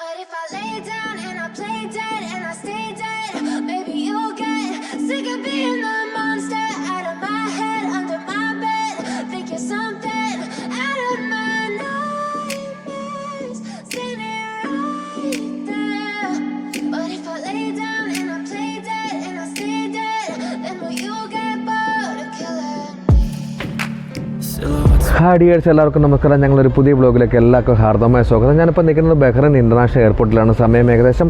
But if I lay down and I play dead hi dears എല്ലാവർക്കും നമസ്കാരം. ഞങ്ങളൊരു പുതിയ ബ്ലോഗിലേക്ക് എല്ലാവർക്കും ഹാർദമായ സ്വാഗതം. ഞാനിപ്പോൾ നിൽക്കുന്നത് ബഹ്റൈൻ ഇന്റർനാഷണൽ എയർപോർട്ടിലാണ്. സമയം ഏകദേശം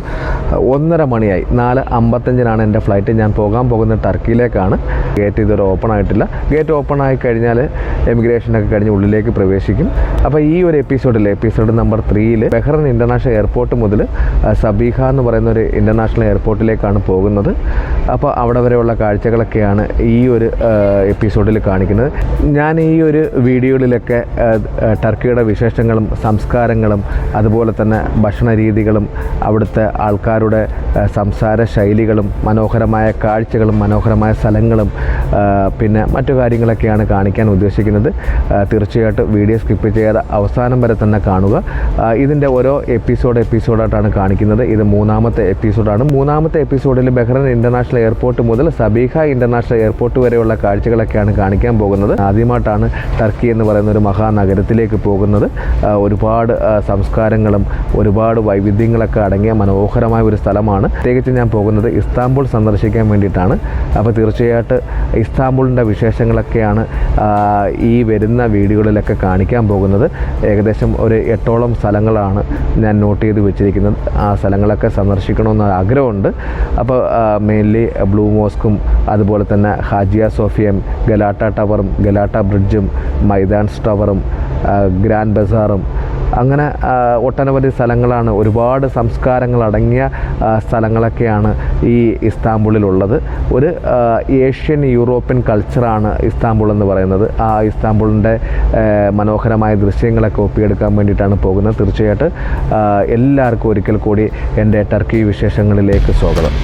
ഒന്നര മണിയായി. നാല് അമ്പത്തഞ്ചിനാണ് എന്റെ ഫ്ലൈറ്റ്. ഞാൻ പോകാൻ പോകുന്ന ടർക്കിയിലേക്കാണ്. ഗേറ്റ് ഇതുവരെ ഓപ്പൺ ആയിട്ടില്ല. ഗേറ്റ് ഓപ്പൺ ആയി കഴിഞ്ഞാൽ എമിഗ്രേഷനൊക്കെ കഴിഞ്ഞ് ഉള്ളിലേക്ക് പ്രവേശിക്കും. അപ്പോൾ ഈ ഒരു എപ്പിസോഡിൽ എപ്പിസോഡ് നമ്പർ ത്രീയിൽ ബെഹ്റൻ ഇന്റർനാഷണൽ എയർപോർട്ട് മുതൽ സബീഹ എന്ന് പറയുന്ന ഒരു ഇന്റർനാഷണൽ എയർപോർട്ടിലേക്കാണ് പോകുന്നത്. അപ്പോൾ അവിടെ വരെയുള്ള കാഴ്ചകളൊക്കെയാണ് ഈ ഒരു എപ്പിസോഡിൽ കാണിക്കുന്നത്. ഞാൻ ഈ ഒരു വീഡിയോയിലൊക്കെ ടർക്കിയുടെ വിശേഷങ്ങളും സംസ്കാരങ്ങളും അതുപോലെ തന്നെ ഭക്ഷണ രീതികളും അവിടുത്തെ ആൾക്കാരുടെ സംസാര ശൈലികളും മനോഹരമായ കാഴ്ചകളും മനോഹരമായ സ്ഥലങ്ങളും പിന്നെ മറ്റു കാര്യങ്ങളൊക്കെയാണ് കാണിക്കാൻ ഉദ്ദേശിക്കുന്നത്. തീർച്ചയായിട്ടും വീഡിയോ സ്കിപ്പ് ചെയ്യാതെ അവസാനം വരെ തന്നെ കാണുക. ഇതിന്റെ ഓരോ എപ്പിസോഡ് എപ്പിസോഡായിട്ടാണ് കാണിക്കുന്നത്. ഇത് മൂന്നാമത്തെ എപ്പിസോഡാണ്. മൂന്നാമത്തെ എപ്പിസോഡിൽ ബഹ്റൈൻ ഇന്റർനാഷണൽ എയർപോർട്ട് മുതൽ സബീഹ ഇന്റർനാഷണൽ എയർപോർട്ട് വരെയുള്ള കാഴ്ചകളൊക്കെയാണ് കാണിക്കാൻ പോകുന്നത്. ആദ്യമായിട്ടാണ് ടർക്കി എന്ന് പറയുന്ന ഒരു മഹാനഗരത്തിലേക്ക് പോകുന്നത്. ഒരുപാട് സംസ്കാരങ്ങളും ഒരുപാട് വൈവിധ്യങ്ങളൊക്കെ അടങ്ങിയ മനോഹരമായ ഒരു സ്ഥലമാണ്. പ്രത്യേകിച്ച് ഞാൻ പോകുന്നത് ഇസ്താംബുൾ സന്ദർശിക്കാൻ വേണ്ടിയിട്ടാണ്. അപ്പോൾ തീർച്ചയായിട്ടും ഇസ്താംബുളിന്റെ വിശേഷങ്ങളൊക്കെയാണ് ഈ വരുന്ന വീഡിയോകളിലൊക്കെ കാണിക്കാൻ പോകുന്നത്. ഏകദേശം ഒരു എട്ടോളം സ്ഥലങ്ങളാണ് ഞാൻ നോട്ട് ചെയ്ത് വെച്ചിരിക്കുന്നത്. ആ സ്ഥലങ്ങളൊക്കെ സന്ദർശിക്കണമെന്ന് ആഗ്രഹമുണ്ട്. അപ്പോൾ മെയിൻലി ബ്ലൂ മോസ്കും അതുപോലെ തന്നെ ഹാജിയ സോഫിയം ഗലാട്ട ടവറും ഗലാട്ട ബ്രിഡ്ജും മൈദാൻസ് ടവറും ഗ്രാൻഡ് ബസാറും അങ്ങനെ ഒട്ടനവധി സ്ഥലങ്ങളാണ്. ഒരുപാട് സംസ്കാരങ്ങൾ അടങ്ങിയ സ്ഥലങ്ങളൊക്കെയാണ് ഈ ഇസ്താംബുളിലുള്ളത്. ഒരു ഏഷ്യൻ യൂറോപ്യൻ കൾച്ചറാണ് ഇസ്താംബുൾ എന്ന് പറയുന്നത്. ആ ഇസ്താംബുളിന്റെ മനോഹരമായ ദൃശ്യങ്ങളൊക്കെ ഒപ്പിയെടുക്കാൻ വേണ്ടിയിട്ടാണ് പോകുന്നത്. തീർച്ചയായിട്ടും എല്ലാവർക്കും ഒരിക്കൽ കൂടി എന്റെ ടർക്കി വിശേഷങ്ങളിലേക്ക് സ്വാഗതം.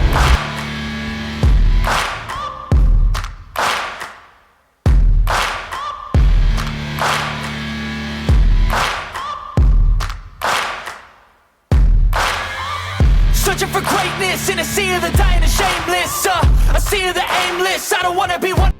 In a sea of the dying and shameless. Uh, a sea of the aimless. I don't wanna be one.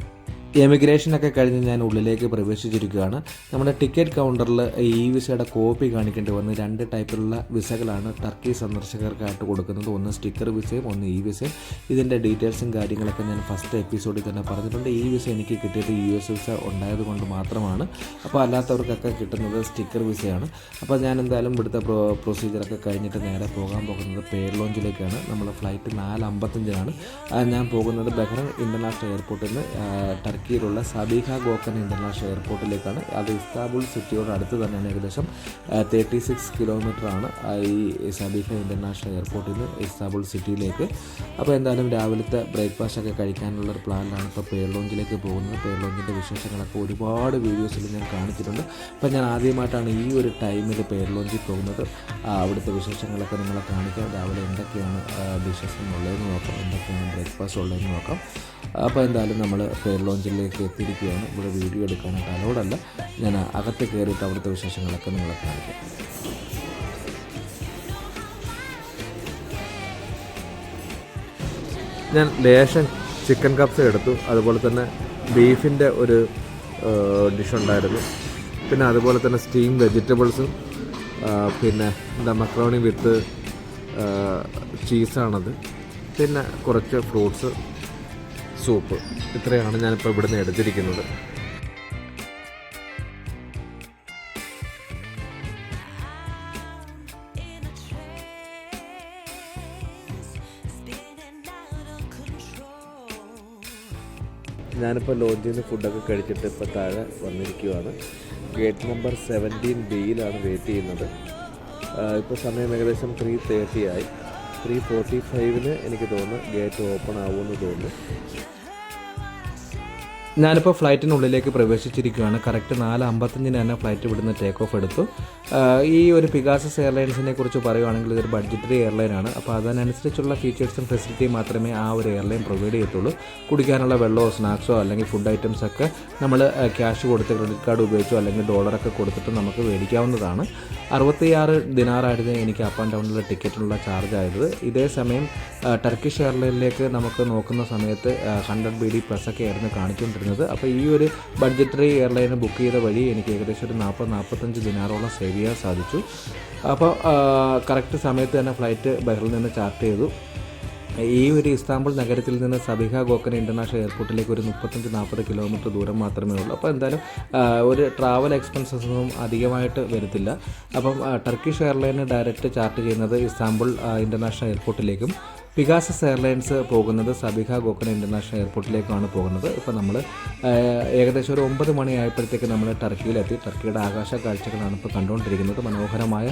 എമിഗ്രേഷനൊക്കെ കഴിഞ്ഞ് ഞാൻ ഉള്ളിലേക്ക് പ്രവേശിച്ചിരിക്കുകയാണ്. നമ്മുടെ ടിക്കറ്റ് കൗണ്ടറിൽ ഈ വിസയുടെ കോപ്പി കാണിക്കേണ്ടി വന്ന് രണ്ട് ടൈപ്പിലുള്ള വിസകളാണ് ടർക്കി സന്ദർശകർക്കായിട്ട് കൊടുക്കുന്നത്. ഒന്ന് സ്റ്റിക്കർ വിസയും ഒന്ന് ഇ വിസയും. ഇതിന്റെ ഡീറ്റെയിൽസും കാര്യങ്ങളൊക്കെ ഞാൻ ഫസ്റ്റ് എപ്പിസോഡിൽ തന്നെ പറഞ്ഞിട്ടുണ്ട്. ഈ വിസ എനിക്ക് കിട്ടിയത് യു എസ് വിസ ഉണ്ടായത് കൊണ്ട് മാത്രമാണ്. അപ്പോൾ അല്ലാത്തവർക്കൊക്കെ കിട്ടുന്നത് സ്റ്റിക്കർ വിസയാണ്. അപ്പോൾ ഞാൻ എന്തായാലും ഇവിടുത്തെ പ്രൊ പ്രൊസീജിയറൊക്കെ കഴിഞ്ഞിട്ട് നേരെ പോകാൻ പോകുന്നത് പേർ ലോഞ്ചിലേക്കാണ് നമ്മൾ ഫ്ലൈറ്റ് നാല് അമ്പത്തഞ്ചിനാണ് ഞാൻ പോകുന്നത് ബഹ്റൻ ഇന്റർനാഷണൽ എയർപോർട്ടിൽ നിന്ന് ആ, ടർക്കിയിലുള്ള സബീഹ ഗോക്കൻ ഇന്റർനാഷണൽ എയർപോർട്ടിലേക്കാണ്. അത് ഇസ്താബുൾ സിറ്റിയോട് അടുത്ത് തന്നെയാണ് ഏകദേശം തേർട്ടി സിക്സ് കിലോമീറ്റർ ആണ് ഈ സബീഹ ഇന്റർനാഷണൽ എയർപോർട്ടിൽ നിന്ന് ഇസ്താബുൾ സിറ്റിയിലേക്ക്. അപ്പോൾ എന്തായാലും രാവിലത്തെ ബ്രേക്ക്ഫാസ്റ്റ് ഒക്കെ കഴിക്കാനുള്ള ഒരു പ്ലാനിലാണ് ഇപ്പോൾ പേർ ലോഞ്ചിലേക്ക് പോകുന്നത്. പേർ ലോഞ്ചിന്റെ വിശേഷങ്ങളൊക്കെ ഒരുപാട് വീഡിയോസിൽ ഞാൻ കാണിച്ചിട്ടുണ്ട്. അപ്പോൾ ഞാൻ ആദ്യമായിട്ടാണ് ഈ ഒരു ടൈമിൽ പേർ ലോഞ്ചിൽ പോകുന്നത്. അവിടുത്തെ വിശേഷങ്ങളൊക്കെ നിങ്ങളെ കാണിക്കാം. രാവിലെ എന്തൊക്കെയാണ് ഡിഷസ് നോക്കാം. എന്തൊക്കെയാണ് ബ്രേക്ക്ഫാസ്റ്റ് ഉള്ളതെന്ന് നോക്കാം. അപ്പോൾ എന്തായാലും നമ്മൾ പേർ ലോഞ്ചിലേക്ക് എത്തിയിരിക്കുകയാണ്. ഇവിടെ വീഡിയോ എടുക്കാനായിട്ട് അലോഡല്ല ഞാൻ അകത്ത് കയറിയിട്ട് അവിടുത്തെ വിശേഷങ്ങളൊക്കെ നിങ്ങളെ കാണിക്കാം. ഞാൻ ലേശം ചിക്കൻ കപ്സ് എടുത്തു. അതുപോലെ തന്നെ ബീഫിന്റെ ഒരു ഡിഷ് ഉണ്ടായിരുന്നു പിന്നെ അതുപോലെ തന്നെ സ്റ്റീം വെജിറ്റബിൾസും പിന്നെ എന്താ മക്രോണി വിത്ത് ചീസാണത്. പിന്നെ കുറച്ച് ഫ്രൂട്ട്സ്. സൂപ്പ്. ഇത്രയാണ് ഞാനിപ്പോൾ ഇവിടുന്ന് എടുത്തിരിക്കുന്നത്. ഞാനിപ്പോൾ ലോഞ്ചിൽ നിന്ന് ഫുഡൊക്കെ കഴിച്ചിട്ട് ഇപ്പോൾ താഴെ വന്നിരിക്കുവാണ്. ഗേറ്റ് നമ്പർ സെവന്റീൻ ബിയിലാണ് വെയിറ്റ് ചെയ്യുന്നത്. ഇപ്പോൾ സമയം ഏകദേശം ത്രീ തേർട്ടി ആയി. ത്രീ ഫോർട്ടി ഫൈവിന് എനിക്ക് തോന്നുന്നു ഗേറ്റ് ഓപ്പൺ ആവുമെന്ന് തോന്നുന്നു. ഞാനിപ്പോൾ ഫ്ലൈറ്റിനുള്ളിലേക്ക് പ്രവേശിച്ചിരിക്കുകയാണ് കറക്റ്റ് നാല് അമ്പത്തഞ്ചിന് തന്നെ ഫ്ലൈറ്റ് വിടുന്ന ടേക്ക് ഓഫ് എടുത്തു. ഈ ഒരു പിഗാസസ് എയർലൈൻസിനെ കുറിച്ച് പറയുവാണെങ്കിൽ ഇതൊരു ബഡ്ജറ്ററി എയർലൈനാണ് അപ്പോൾ അതിനനുസരിച്ചുള്ള ഫീച്ചേഴ്സും ഫെസിലിറ്റിയും മാത്രമേ ആ ഒരു എയർലൈൻ പ്രൊവൈഡ് ചെയ്യത്തുള്ളൂ. കുടിക്കാനുള്ള വെള്ളമോ സ്നാക്സോ അല്ലെങ്കിൽ ഫുഡ് ഐറ്റംസ് ഒക്കെ നമ്മൾ ക്യാഷ് കൊടുത്ത് ക്രെഡിറ്റ് കാർഡ് ഉപയോഗിച്ചോ അല്ലെങ്കിൽ ഡോളറൊക്കെ കൊടുത്തിട്ട് നമുക്ക് മേടിക്കാവുന്നതാണ്. അറുപത്തിയാറ് ദിനാറായിരുന്നു എനിക്ക് അപ്പ് ആൻഡ് ഡൗണിലെ ടിക്കറ്റിനുള്ള ചാർജ് ആയത്. ഇതേ സമയം ടർക്കിഷ് എയർലൈനിലേക്ക് നമുക്ക് നോക്കുന്ന സമയത്ത് ഹൺഡ്രഡ് ബി ഡി പ്ലസ് ഒക്കെ ആയിരുന്നു കാണിച്ചുകൊണ്ടിരുന്നത്. അപ്പോൾ ഈ ഒരു ബഡ്ജറ്ററി എയർലൈൻ ബുക്ക് ചെയ്ത വഴി എനിക്ക് ഏകദേശം ഒരു നാൽപ്പത് നാൽപ്പത്തഞ്ച് ദിനാറോളം സേവ് ചെയ്യാൻ സാധിച്ചു. അപ്പോൾ കറക്റ്റ് സമയത്ത് തന്നെ ഫ്ലൈറ്റ് ബഹറിൽ നിന്ന് ചാർട്ട് ചെയ്തു. ഈ ഒരു ഇസ്താംബുൾ നഗരത്തിൽ നിന്ന് സബിഹ ഗോക്കൻ ഇന്റർനാഷണൽ എയർപോർട്ടിലേക്ക് ഒരു മുപ്പത്തഞ്ച് നാൽപ്പത് കിലോമീറ്റർ ദൂരം മാത്രമേ ഉള്ളൂ. അപ്പോൾ എന്തായാലും ഒരു ട്രാവൽ എക്സ്പെൻസസ് ഒന്നും അധികമായിട്ട് വരത്തില്ല. അപ്പം ടർക്കിഷ് എയർലൈന് ഡയറക്റ്റ് ചാർട്ട് ചെയ്യുന്നത് ഇസ്താംബുൾ ഇന്റർനാഷണൽ എയർപോർട്ടിലേക്കും പിഗാസസ് എയർലൈൻസ് പോകുന്നത് സബിഹ ഗോക്കൻ ഇന്റർനാഷണൽ എയർപോർട്ടിലേക്കാണ് പോകുന്നത്. ഇപ്പോൾ നമ്മൾ ഏകദേശം ഒരു ഒമ്പത് മണിയായപ്പോഴത്തേക്ക് നമ്മൾ ടർക്കിയിലെത്തി. ടർക്കിയുടെ ആകാശ കാഴ്ചകളാണ് ഇപ്പോൾ കണ്ടുകൊണ്ടിരിക്കുന്നത് മനോഹരമായ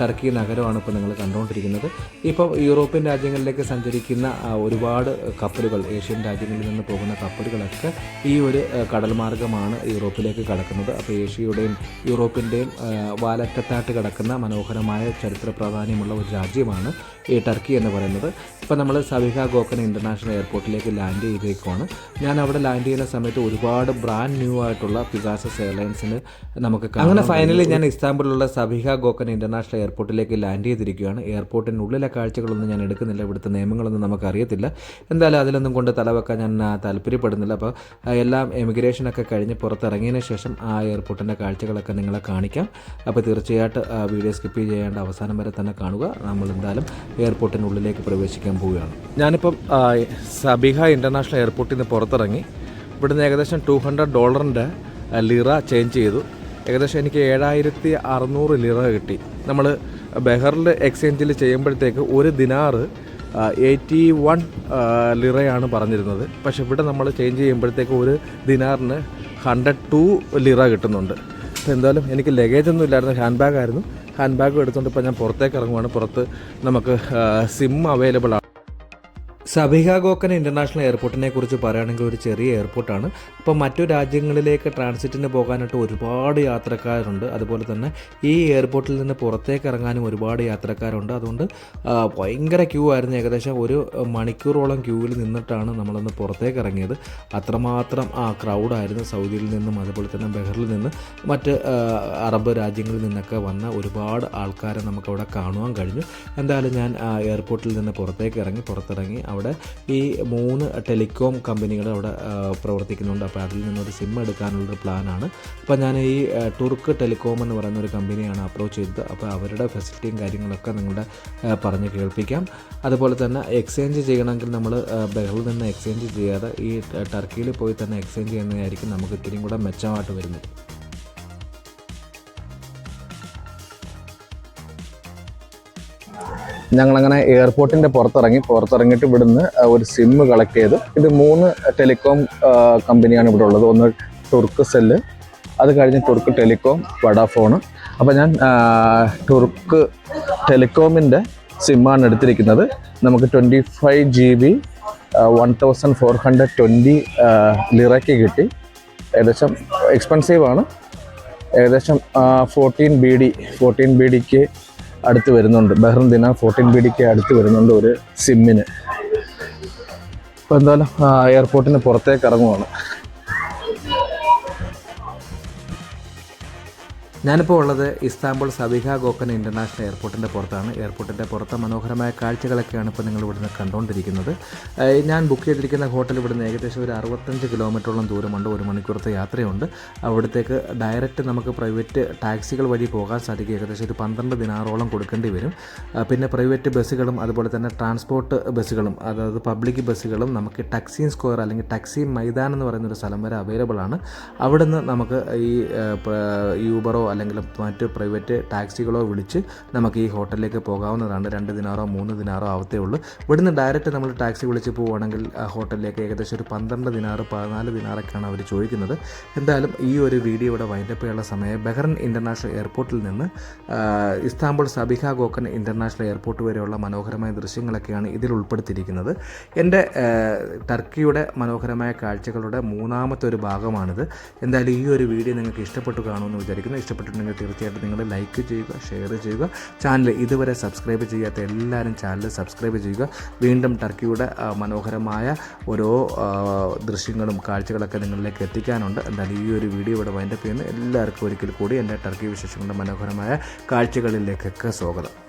ടർക്കി നഗരമാണ് ഇപ്പോൾ നിങ്ങൾ കണ്ടുകൊണ്ടിരിക്കുന്നത് ഇപ്പോൾ യൂറോപ്യൻ രാജ്യങ്ങളിലേക്ക് സഞ്ചരിക്കുന്ന ഒരുപാട് കപ്പലുകൾ ഏഷ്യൻ രാജ്യങ്ങളിൽ നിന്ന് പോകുന്ന കപ്പലുകളൊക്കെ ഈ ഒരു കടൽ മാർഗമാണ് യൂറോപ്പിലേക്ക് കടക്കുന്നത്. അപ്പോൾ ഏഷ്യയുടെയും യൂറോപ്പിന്റെയും വാലറ്റത്താട്ട് കിടക്കുന്ന മനോഹരമായ ചരിത്ര പ്രാധാന്യമുള്ള ഒരു രാജ്യമാണ് ഈ ടർക്കി എന്ന് പറയുന്നത്. ഇപ്പോൾ നമ്മൾ സവിഹ ഗോക്കൻ ഇന്റർനാഷണൽ എയർപോർട്ടിലേക്ക് ലാൻഡ് ചെയ്തേക്കുവാണ്. ഞാൻ അവിടെ ലാൻഡ് ചെയ്യുന്ന സമയത്ത് ഒരുപാട് ബ്രാൻഡ് ന്യൂ ആയിട്ടുള്ള പിഗാസസ് എയർലൈൻസിന് നമുക്ക് അങ്ങനെ ഫൈനലി ഞാൻ ഇസ്താംബുളിലുള്ള സബിഹ ഗോക്കൻ ഇന്റർനാഷണൽ എയർപോർട്ടിലേക്ക് ലാൻഡ് ചെയ്തിരിക്കുകയാണ്. എയർപോർട്ടിനുള്ളിലെ കാഴ്ചകളൊന്നും ഞാൻ എടുക്കുന്നില്ല. ഇവിടുത്തെ നിയമങ്ങളൊന്നും നമുക്കറിയത്തില്ല. എന്തായാലും അതിലൊന്നും കൊണ്ട് തലവെക്കാൻ ഞാൻ താല്പര്യപ്പെടുന്നില്ല. അപ്പോൾ എല്ലാം എമിഗ്രേഷനൊക്കെ കഴിഞ്ഞ് പുറത്തിറങ്ങിയതിന് ശേഷം ആ എയർപോർട്ടിന്റെ കാഴ്ചകളൊക്കെ നിങ്ങളെ കാണിക്കാം. അപ്പോൾ തീർച്ചയായിട്ടും വീഡിയോ സ്കിപ്പ് ചെയ്യേണ്ട അവസാനം വരെ തന്നെ കാണുക. നമ്മൾ എന്തായാലും എയർപോർട്ടിനുള്ളിലേക്ക് പ്രവേശിക്കാൻ പോവുകയാണ്. ഞാനിപ്പം സബിഹ ഇന്റർനാഷണൽ എയർപോർട്ടിൽ നിന്ന് പുറത്തിറങ്ങി. ഇവിടുന്ന് ഏകദേശം ടു ഹൺഡ്രഡ് ഡോളറിന്റെ ലിറ ചേഞ്ച് ചെയ്തു. ഏകദേശം എനിക്ക് ഏഴായിരത്തി അറുന്നൂറ് ലിറ കിട്ടി. നമ്മൾ ബെഹറിൽ എക്സ്ചേഞ്ചിൽ ചെയ്യുമ്പോഴത്തേക്ക് ഒരു ദിനാറ് എയ്റ്റി വൺ ലിറയാണ് പറഞ്ഞിരുന്നത്. പക്ഷെ ഇവിടെ നമ്മൾ ചേഞ്ച് ചെയ്യുമ്പോഴത്തേക്ക് ഒരു ദിനാറിന് ഹൺഡ്രഡ് ടു ലിറ കിട്ടുന്നുണ്ട്. അപ്പോൾ എന്തായാലും എനിക്ക് ലഗേജ് ഒന്നും ഇല്ലായിരുന്നു ഹാൻഡ് ബാഗ് ആയിരുന്നു. ഹാൻഡ് ബാഗ് എടുത്തുകൊണ്ട് ഇപ്പോൾ ഞാൻ പുറത്തേക്ക് ഇറങ്ങുവാണ്. പുറത്ത് നമുക്ക് സിം അവൈലബിൾ ആണ്. സബിഹ ഗോക്കൻ ഇന്റർനാഷണൽ എയർപോർട്ടിനെ കുറിച്ച് പറയുകയാണെങ്കിൽ ഒരു ചെറിയ എയർപോർട്ടാണ്. അപ്പോൾ മറ്റു രാജ്യങ്ങളിലേക്ക് ട്രാൻസിറ്റിന് പോകാനായിട്ട് ഒരുപാട് യാത്രക്കാരുണ്ട്. അതുപോലെ തന്നെ ഈ എയർപോർട്ടിൽ നിന്ന് പുറത്തേക്ക് ഇറങ്ങാനും ഒരുപാട് യാത്രക്കാരുണ്ട്. അതുകൊണ്ട് ഭയങ്കര ക്യൂ ആയിരുന്നു. ഏകദേശം ഒരു മണിക്കൂറോളം ക്യൂവിൽ നിന്നിട്ടാണ് നമ്മളൊന്ന് പുറത്തേക്ക് ഇറങ്ങിയത്. അത്രമാത്രം ആ ക്രൗഡായിരുന്നു സൗദിയിൽ നിന്നും അതുപോലെ തന്നെ ബഹറിൽ നിന്ന്. മറ്റ് അറബ് രാജ്യങ്ങളിൽ നിന്നൊക്കെ വന്ന ഒരുപാട് ആൾക്കാരെ നമുക്കവിടെ കാണുവാൻ കഴിഞ്ഞു. എന്തായാലും ഞാൻ എയർപോർട്ടിൽ നിന്ന് പുറത്തേക്ക് ഇറങ്ങി പുറത്തിറങ്ങി അവിടെ ഈ മൂന്ന് ടെലികോം കമ്പനികൾ അവിടെ പ്രവർത്തിക്കുന്നുണ്ട്. അപ്പോൾ അതിൽ നിന്നൊരു സിം എടുക്കാനുള്ളൊരു പ്ലാനാണ് അപ്പോൾ ഞാൻ ഈ തുർക്ക് ടെലികോം എന്ന് പറയുന്ന ഒരു കമ്പനിയാണ് അപ്രോച്ച് ചെയ്തത്. അപ്പോൾ അവരുടെ ഫെസിലിറ്റിയും കാര്യങ്ങളൊക്കെ നിങ്ങളുടെ പറഞ്ഞ് കേൾപ്പിക്കാം. അതുപോലെ തന്നെ എക്സ്ചേഞ്ച് ചെയ്യണമെങ്കിൽ നമ്മൾ ബഹറിൽ നിന്ന് എക്സ്ചേഞ്ച് ചെയ്യാതെ ഈ ടർക്കിയിൽ പോയി തന്നെ എക്സ്ചേഞ്ച് ചെയ്യുന്നതായിരിക്കും നമുക്ക് ഇത്തിരിയും കൂടെ മെച്ചമായിട്ട് വരുന്നത്. ഞങ്ങളങ്ങനെ എയർപോർട്ടിന്റെ പുറത്തിറങ്ങി പുറത്തിറങ്ങിയിട്ട് ഇവിടുന്ന് ഒരു സിം കളക്ട് ചെയ്തു. ഇത് മൂന്ന് ടെലികോം കമ്പനിയാണ് ഇവിടെ ഉള്ളത്. ഒന്ന് തുർക്ക് സെല്ല് അത് കഴിഞ്ഞ് തുർക്ക് ടെലികോം വഡാഫോണ്. അപ്പോൾ ഞാൻ ടുർക്ക് ടെലികോമിന്റെ സിമ്മാണ് എടുത്തിരിക്കുന്നത്. നമുക്ക് twenty five G B one thousand four hundred twenty ലിറയ്ക്ക് കിട്ടി. ഏകദേശം എക്സ്പെൻസീവാണ് ഏകദേശം fourteen B D fourteen B ഡിക്ക് അടുത്ത് വരുന്നുണ്ട്. ബഹ്റിൻ ദിന ഫോർട്ടീൻ ബി ഡിക്ക് അടുത്ത് വരുന്നുണ്ട് ഒരു സിമ്മിന് അപ്പോൾ എന്തായാലും എയർപോർട്ടിന് പുറത്തേക്ക് ഇറങ്ങുവാണ്. ഞാനിപ്പോൾ ഉള്ളത് ഇസ്താംബുൾ സബിഹ ഗോക്കൻ ഇന്റർനാഷണൽ എയർപോർട്ടിന്റെ പുറത്താണ്. എയർപോർട്ടിന്റെ പുറത്തെ മനോഹരമായ കാഴ്ചകളൊക്കെയാണ് ഇപ്പോൾ നിങ്ങൾ ഇവിടുന്ന് കണ്ടുകൊണ്ടിരിക്കുന്നത്. ഞാൻ ബുക്ക് ചെയ്തിരിക്കുന്ന ഹോട്ടൽ ഇവിടുന്ന് ഏകദേശം ഒരു അറുപത്തഞ്ച് കിലോമീറ്ററോളം ദൂരമുണ്ട്. ഒരു മണിക്കൂറത്തെ യാത്രയുണ്ട്. അവിടത്തേക്ക് ഡയറക്റ്റ് നമുക്ക് പ്രൈവറ്റ് ടാക്സികൾ വഴി പോകാൻ സാധിക്കും. ഏകദേശം ഒരു പന്ത്രണ്ട് ദിനാറോളം കൊടുക്കേണ്ടി വരും. പിന്നെ പ്രൈവറ്റ് ബസ്സുകളും അതുപോലെ തന്നെ ട്രാൻസ്പോർട്ട് ബസ്സുകളും അതായത് പബ്ലിക് ബസ്സുകളും നമുക്ക് ടാക്സി സ്ക്വയർ അല്ലെങ്കിൽ ടാക്സി മൈതാനം എന്ന് പറയുന്നൊരു സ്ഥലം വരെ അവൈലബിൾ ആണ്. അവിടുന്ന് നമുക്ക് ഈ യൂബറോ അല്ലെങ്കിൽ മറ്റ് പ്രൈവറ്റ് ടാക്സികളോ വിളിച്ച് നമുക്ക് ഈ ഹോട്ടലിലേക്ക് പോകാവുന്നതാണ്. രണ്ട് ദിനാറോ മൂന്ന് ദിനാറോ ആവത്തേ ഉള്ളൂ. ഇവിടുന്ന് ഡയറക്റ്റ് നമ്മൾ ടാക്സി വിളിച്ച് പോവുകയാണെങ്കിൽ ഹോട്ടലിലേക്ക് ഏകദേശം ഒരു പന്ത്രണ്ട് ദിനാറ് പതിനാല് ദിനാറൊക്കെയാണ് അവർ ചോദിക്കുന്നത്. എന്തായാലും ഈ ഒരു വീഡിയോ ഇവിടെ വൈൻഡപ്പ് ചെയ്യാനുള്ള സമയം. ബഹ്റൻ ഇന്റർനാഷണൽ എയർപോർട്ടിൽ നിന്ന് Istanbul Sabiha Gokcen international airport വരെയുള്ള മനോഹരമായ ദൃശ്യങ്ങളൊക്കെയാണ് ഇതിൽ ഉൾപ്പെടുത്തിയിരിക്കുന്നത്. എന്റെ ടർക്കിയുടെ മനോഹരമായ കാഴ്ചകളുടെ മൂന്നാമത്തെ ഒരു ഭാഗമാണിത്. എന്തായാലും ഈ ഒരു വീഡിയോ നിങ്ങൾക്ക് ഇഷ്ടപ്പെട്ടു കാണുമെന്ന് വിചാരിക്കുന്നു. ഇഷ്ടപ്പെട്ട ഇഷ്ടപ്പെട്ടിട്ടുണ്ടെങ്കിൽ തീർച്ചയായിട്ടും നിങ്ങൾ ലൈക്ക് ചെയ്യുക ഷെയർ ചെയ്യുക. ചാനൽ ഇതുവരെ സബ്സ്ക്രൈബ് ചെയ്യാത്ത എല്ലാവരും ചാനൽ സബ്സ്ക്രൈബ് ചെയ്യുക. വീണ്ടും ടർക്കിയുടെ മനോഹരമായ ഓരോ ദൃശ്യങ്ങളും കാഴ്ചകളൊക്കെ നിങ്ങളിലേക്ക് എത്തിക്കാനുണ്ട്. എന്തായാലും ഈ ഒരു വീഡിയോ ഇവിടെ വൈൻഡപ്പ് ചെയ്യുന്നു. എല്ലാവർക്കും ഒരിക്കൽ കൂടി എന്റെ ടർക്കി വിശേഷങ്ങളുടെ മനോഹരമായ കാഴ്ചകളിലേക്കൊക്കെ സ്വാഗതം.